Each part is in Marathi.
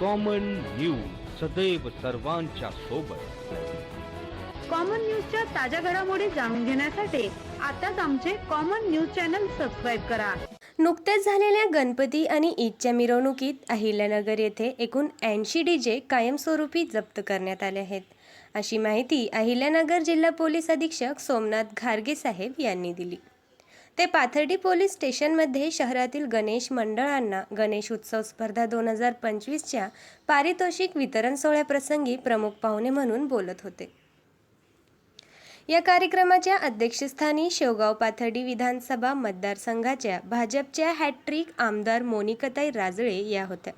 कॉमन न्यूज सदैव सर्वांच्या सोबत. कॉमन न्यूजच्या ताज्या घडामोडी जाणून घेण्यासाठी आताच आमचे कॉमन न्यूज चॅनल सबस्क्राईब करा. नुकत्याच झालेल्या गणपती आणि ईदच्या मिरवणुकीत अहिल्यानगर येथे एकूण ऐंशी डीजे कायमस्वरूपी जप्त करण्यात आले आहेत. अशी माहिती अहिल्यानगर जिल्हा पोलीस अधीक्षक सोमनाथ घारगे साहेब यांनी दिली. ते पाथर्डी पोलीस स्टेशनमध्ये शहरातील गणेश मंडळांना गणेश उत्सव स्पर्धा दोन हजार पंचवीसच्या पारितोषिक वितरण सोहळ्याप्रसंगी प्रमुख पाहुणे म्हणून बोलत होते. या कार्यक्रमाच्या अध्यक्षस्थानी शेवगाव पाथर्डी विधानसभा मतदारसंघाच्या भाजपच्या हॅट्रिक आमदार मोनिकाताई राजळे या होत्या.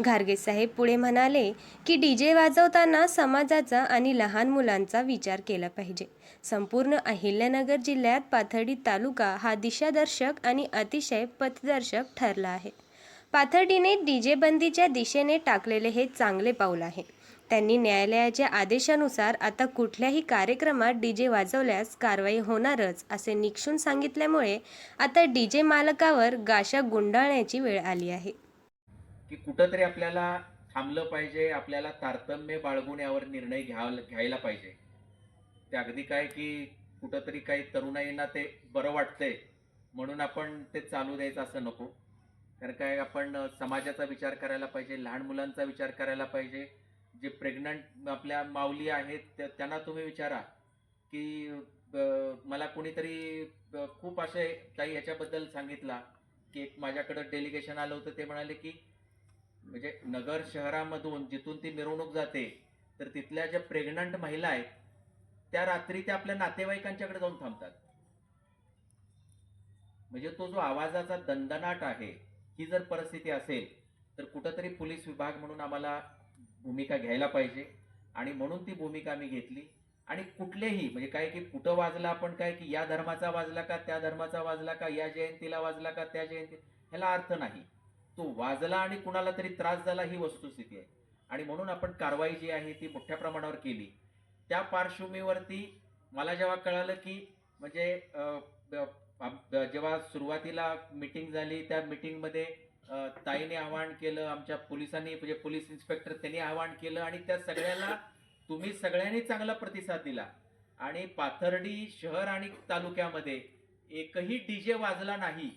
घारगेसाहेब पुढे म्हणाले की डी जे वाजवताना समाजाचा आणि लहान मुलांचा विचार केला पाहिजे. संपूर्ण अहिल्यानगर जिल्ह्यात पाथर्डी तालुका हा दिशादर्शक आणि अतिशय पथदर्शक ठरला आहे. पाथर्डीने डी जे बंदीच्या दिशेने टाकलेले हे चांगले पाऊल आहे. त्यांनी न्यायालयाच्या आदेशानुसार आता कुठल्याही कार्यक्रमात डी जे वाजवल्यास कारवाई होणारच असे निक्षून सांगितल्यामुळे आता डी जे मालकावर गाशा गुंडाळण्याची वेळ आली आहे. की कुठंतरी आपल्याला थांबलं पाहिजे आपल्याला तारतम्य बाळगून यावर निर्णय घ्यावा घ्यायला पाहिजे. ते अगदी काय की कुठंतरी काही तरुणाईंना ते बरं वाटतंय म्हणून आपण ते चालू द्यायचं असं नको. कारण काय आपण समाजाचा विचार करायला पाहिजे लहान मुलांचा विचार करायला पाहिजे. जे प्रेग्नंट आपल्या माऊली आहेत त्यांना तुम्ही विचारा की मला कोणीतरी खूप असे काही याच्याबद्दल सांगितला की एक माझ्याकडं डेलिगेशन आलं होतं ते म्हणाले की म्हणजे नगर शहरामधून जिथून ती मिरवणूक जाते तर तिथल्या ज्या प्रेग्नंट महिला आहेत त्या रात्री त्या आपल्या नातेवाईकांच्याकडे जाऊन थांबतात. म्हणजे तो जो आवाजाचा दणदणाट आहे ही जर परिस्थिती असेल तर कुठंतरी पोलीस विभाग म्हणून आम्हाला भूमिका घ्यायला पाहिजे. आणि म्हणून ती भूमिका आम्ही घेतली. आणि कुठलेही म्हणजे काय की कुठं वाजला आपण काय की या धर्माचा वाजला का त्या धर्माचा वाजला का या जयंतीला वाजला का त्या जयंती ह्याला अर्थ नाही. तो वाजला आणि कुणाला तरी त्रास झाला ही वस्तुस्थिती आहे. आणि म्हणून आपण कारवाई जी आहे ती मोठ्या प्रमाणावर केली. त्या पार्श्वभूमीवरती मला जेव्हा कळालं की म्हणजे जेव्हा सुरुवातीला मीटिंग झाली त्या मीटिंगमध्ये ताईने आवाहन केलं आमच्या पोलिसांनी म्हणजे पोलीस इन्स्पेक्टर त्यांनी आवाहन केलं आणि त्या सगळ्याला तुम्ही सगळ्यांनी चांगला प्रतिसाद दिला. आणि पाथर्डी शहर आणि तालुक्यामध्ये एकही डी जे वाजला नाही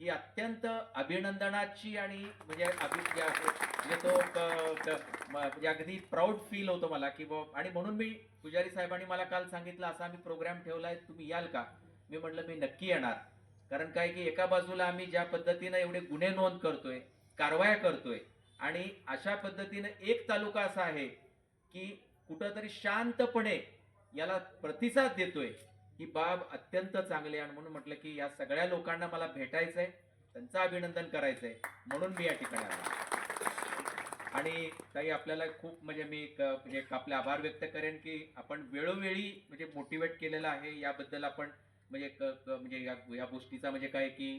ही अत्यंत अभिनंदनाची आणि म्हणजे अभि म्हणजे तो म्हणजे अगदी प्राऊड फील होतो मला की बुवा आणि म्हणून मी पुजारी साहेबांनी मला काल सांगितलं असा आम्ही प्रोग्राम आहे तुम्ही याल का? मी म्हटलं मी नक्की येणार. कारण काय की एका बाजूला आम्ही ज्या पद्धतीनं एवढे गुन्हे नोंद करतोय कारवाया करतोय आणि अशा पद्धतीनं एक तालुका असा आहे की कुठंतरी शांतपणे याला प्रतिसाद देतोय. ही बाब अत्यंत चांगली आहे. आणि म्हणून म्हटलं की या सगळ्या लोकांना मला भेटायचंय त्यांचं अभिनंदन करायचंय. म्हणून मी या ठिकाणी आलो आणि काही आपल्याला खूप म्हणजे मी एक, म्हणजे आपले आभार व्यक्त करेन की आपण वेळोवेळी म्हणजे मोटिवेट केलेलं आहे. याबद्दल आपण म्हणजे क- म्हणजे या या गोष्टीचा म्हणजे काय की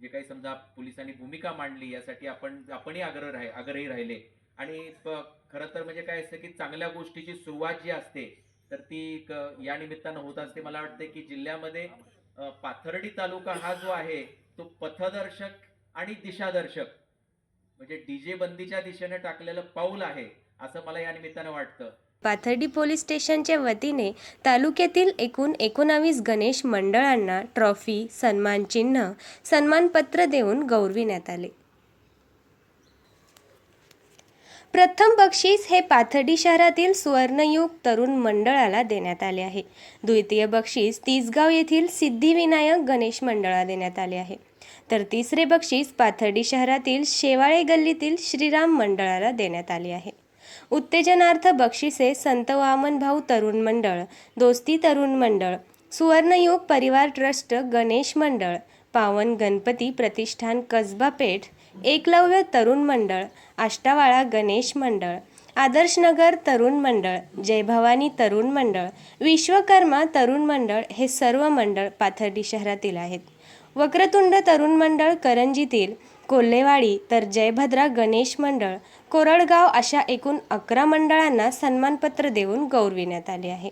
जे काही समजा पोलिसांनी भूमिका मांडली यासाठी आपण आपणही आग्रह राह आग्रही राहिले. आणि खरं तर म्हणजे काय असतं की चांगल्या गोष्टीची सुरुवात जी असते तर ती एक या निमित्तानं होत असते. मला वाटते की जिल्ह्यामध्ये पाथर्डी तालुका हा जो आहे तो पथदर्शक आणि दिशादर्शक म्हणजे डीजे बंदीच्या दिशेने टाकलेलं पाऊल आहे असं मला या निमित्तानं वाटतं. पाथर्डी पोलीस स्टेशनच्या वतीने तालुक्यातील एकूण एकोणावीस गणेश मंडळांना ट्रॉफी सन्मान चिन्ह सन्मानपत्र देऊन गौरविण्यात आले. प्रथम बक्षीस हे पाथर्डी शहरातील सुवर्णयुग तरुण मंडळाला देण्यात आले आहे. द्वितीय बक्षीस तिसगाव येथील सिद्धिविनायक गणेश मंडळाला देण्यात आले आहे. तर तिसरे बक्षीस पाथर्डी शहरातील शेवाळे गल्लीतील श्रीराम मंडळाला देण्यात आले आहे. उत्तेजनार्थ बक्षिसे संत वामन भाऊ तरुण मंडळ दोस्ती तरुण मंडळ सुवर्णयोग परिवार ट्रस्ट गणेश मंडळ पावन गणपती प्रतिष्ठान कसबा पेठ एकलव्य तरुण मंडळ आष्टावाळा गणेश मंडळ आदर्शनगर तरुण मंडळ जय भवानी तरुण मंडळ विश्वकर्मा तरुण मंडळ हे सर्व मंडळ पाथर्डी शहरातील आहेत. वक्रतुंड तरुण मंडळ करंजीतील कोल्हेवाडी तर जयभद्रा गणेश मंडळ कोरडगाव अशा एकूण अकरा मंडळांना सन्मानपत्र देऊन गौरविण्यात आले आहे.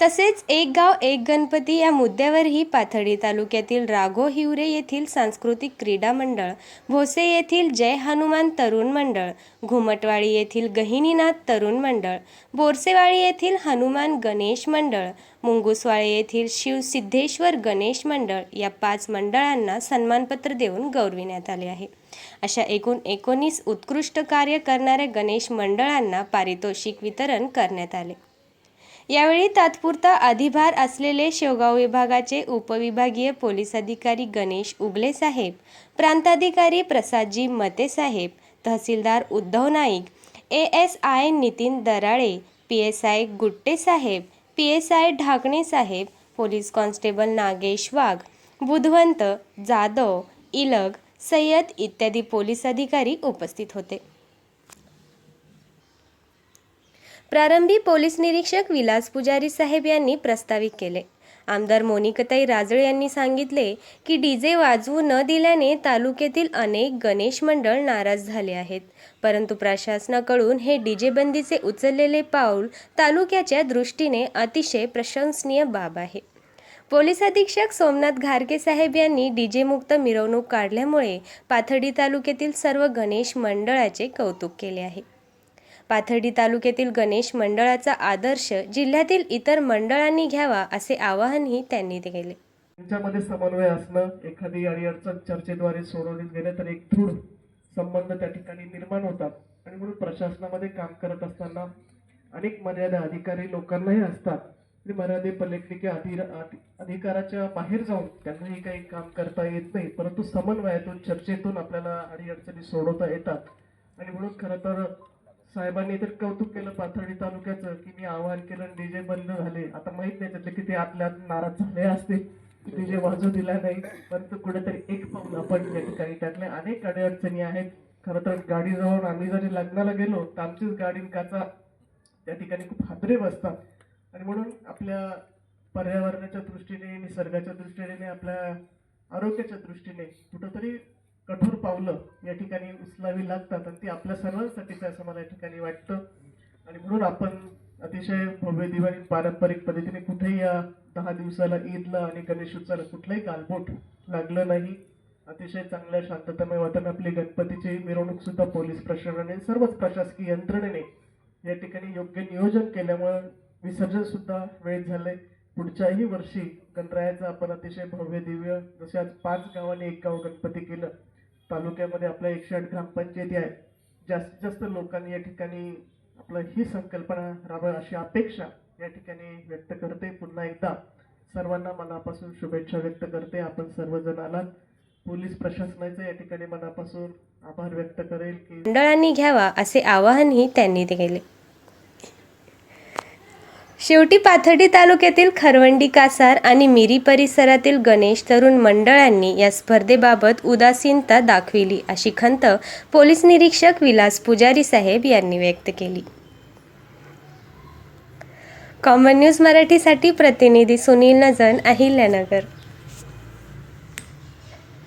तसेच एक गाव एक गणपती या मुद्द्यावरही पाथडी तालुक्यातील राघो हिवरे येथील सांस्कृतिक क्रीडा मंडळ भोसे येथील जय हनुमान तरुण मंडळ घुमटवाडी येथील गहिनीनाथ तरुण मंडळ बोरसेवाडी येथील हनुमान गणेश मंडळ मुंगुसवाळे येथील शिव सिद्धेश्वर गणेश मंडळ या पाच मंडळांना सन्मानपत्र देऊन गौरविण्यात आले आहे. अशा एकूण एकोणीस उत्कृष्ट कार्य करणाऱ्या गणेश मंडळांना पारितोषिक वितरण करण्यात आले. यावेळी तात्पुरता अधिभार असलेले शेवगाव विभागाचे उपविभागीय पोलीस अधिकारी गणेश उगले साहेब प्रांताधिकारी प्रसादजी मते साहेब तहसीलदार Uddhav Naik A S I Nitin Darale P S I Gutte Saheb P S I Dhakane साहेब पोलीस कॉन्स्टेबल नागेश वाघ बुधवंत जाधव इलग सय्यद इत्यादी पोलीस अधिकारी उपस्थित होते. प्रारंभी पोलीस निरीक्षक विलास पुजारी साहेब यांनी प्रस्तावित केले. आमदार मोनिकताई राजळे यांनी सांगितले की डीजे वाजवू न दिल्याने तालुक्यातील अनेक गणेश मंडळ नाराज झाले आहेत. परंतु प्रशासनाकडून हे डीजे बंदीचे उचललेले पाऊल तालुक्याच्या दृष्टीने अतिशय प्रशंसनीय बाब आहे. पोलीस अधीक्षक सोमनाथ घारके साहेब यांनी डीजे मुक्त मिरवणूक काढल्यामुळे पाथर्डी तालुक्यातील सर्व गणेश मंडळाचे कौतुक केले आहे. पाथर्डी तालुक्यातील गणेश मंडळाचा आदर्श जिल्ह्यातील इतर मंडळांनी घ्यावा असे आवाहनही त्यांनी केले. त्यांच्यामध्ये समन्वय असणं एखादी अडीअडचण चर्चेद्वारे सोडवली गेले तर एक दृढ संबंध त्या ठिकाणी निर्माण होतात. आणि म्हणून प्रशासनामध्ये काम करत असताना अनेक मर्यादा अधिकारी लोकांनाही असतात. आणि मर्यादे पलीकडे अधिर अधि- अधिकाराच्या बाहेर जाऊन त्यांनाही काही काम करता येत नाही. परंतु समन्वयातून चर्चेतून आपल्याला अडीअडचणी सोडवता येतात. आणि म्हणून खरं तर साहेबांनी तर कौतुक केलं पाथर्डी तालुक्याचं की मी आवाहन केलं आणि डीजे बंद झाले. आता माहीत नाही त्यातले किती आतल्या नाराज झाले असते. डीजे वाजू दिला नाही. परंतु कुठेतरी एक पाऊल आपण या ठिकाणी त्यातल्या अनेक अडीअडचणी आहेत. खरं तर गाडी जाऊन आम्ही जरी लग्नाला गेलो तर आमचीच गाडी काचा त्या ठिकाणी खूप हादरे बसतात. आणि म्हणून आपल्या पर्यावरणाच्या दृष्टीने निसर्गाच्या दृष्टीने आपल्या आरोग्याच्या दृष्टीने कुठंतरी कठोर पावलं या ठिकाणी उचलावी लागतात आणि ती आपल्या सर्वांसाठीच असं मला या ठिकाणी वाटतं. आणि म्हणून आपण अतिशय भव्य दिवाळी पारंपरिक पद्धतीने कुठेही या दहा दिवसाला ईदला आणि गणेशोत्सवाला कुठलंही कालबोट लागलं नाही. अतिशय चांगल्या शांततामय वातावरण आपली गणपतीची मिरवणूक सुद्धा पोलीस प्रशासनाने सर्वच प्रशासकीय यंत्रणेने या ठिकाणी योग्य नियोजन केल्यामुळं विसर्जन सुद्धा वेळ झालंय. पुढच्याही वर्षी गणरायाचं आपण अतिशय भव्य दिव्य जसे आज पाच गावांनी एक गाव गणपती केलं तालुक्यामध्ये आपल्या एकशे आठ ग्रामपंचायती आहेत जास्तीत जास्त लोकांनी या ठिकाणी आपलं ही संकल्पना राबवावी अशी अपेक्षा या ठिकाणी व्यक्त करते. पुन्हा एकदा सर्वांना मनापासून शुभेच्छा व्यक्त करते. आपण सर्वजण आलात. पोलीस प्रशासनाचे या ठिकाणी मनापासून आभार व्यक्त करेल की मंडळांनी घ्यावा असे आवाहनही त्यांनी केले. शेवटी पाथर्डी तालुक्यातील खरवंडी कासार आणि मिरी परिसरातील गणेश तरुण मंडळांनी या स्पर्धेबाबत उदासीनता दाखविली अशी खंत पोलीस निरीक्षक विलास पुजारी साहेब यांनी व्यक्त केली. कॉमन न्यूज मराठीसाठी प्रतिनिधी सुनील नजन अहिल्यानगर.